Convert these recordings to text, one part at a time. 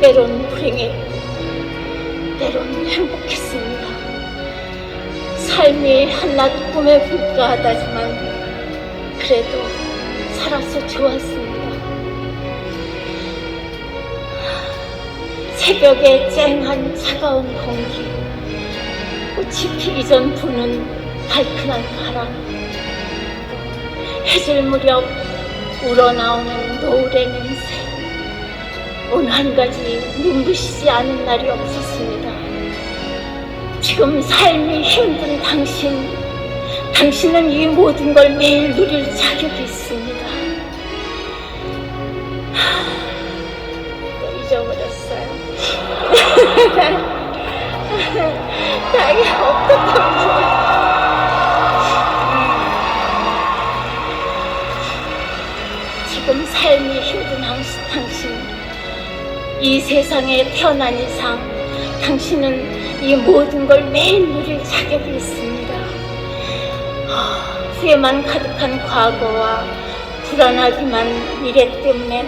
때론 불행했고 때론 행복했습니다. 삶이 한낱 꿈에 불과하다지만 그래도 살아서 좋았습니다. 새벽에 쨍한 차가운 공기, 꽃이 피기 전 부는 달큰한 바람, 해질 무렵 우러나오는 냄새, 어느 한 가지 눈부시지 않은 날이 없었습니다. 지금 삶이 힘든 당신, 당신은 이 모든 걸 매일 누릴 자격이 있습니다. 하, 또 잊어버렸어요. 어떻게 하면 지금 삶이 힘든 당신, 당신, 이 세상에 태어난 이상 당신은 이 모든 걸 매일 누릴 자격이 있습니다. 아, 후회만 가득한 과거와 불안하기만 미래 때문에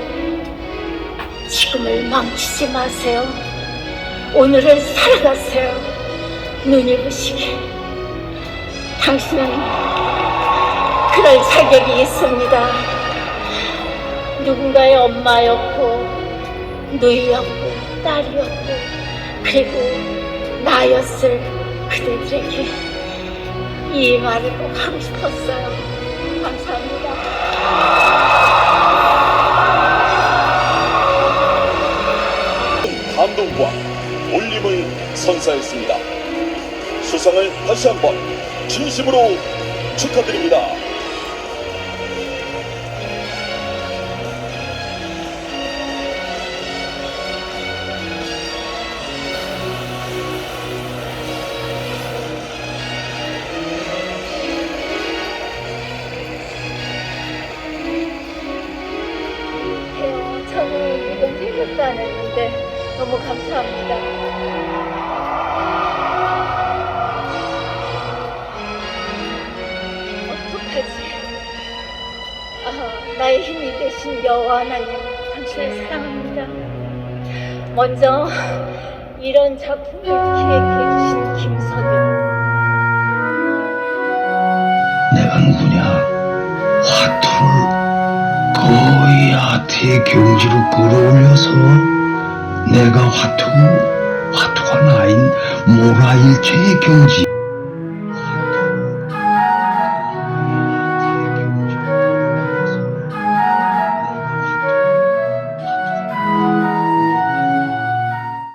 지금을 망치지 마세요. 오늘을 살아가세요. 눈이 부시게. 당신은 그럴 자격이 있습니다. 누군가의 엄마였고, 누이였고, 딸이었고, 그리고 나였을 그대들에게 이 말을 꼭 하고 싶었어요. 감사합니다. 감동과 울림을 선사했습니다. 수상을 다시 한번 진심으로 축하드립니다. 생각도 안 했는데 너무 감사합니다. 어떡하지? 아, 나의 힘이 되신 여호와 하나님, 당신을 사랑합니다. 먼저 이런 작품을 기획해 주신 김선우. 내가 누구냐? 화투를 거의 아트의 경지로 끌어올려서 내가 화투, 화투가 나인 모라일체의 경지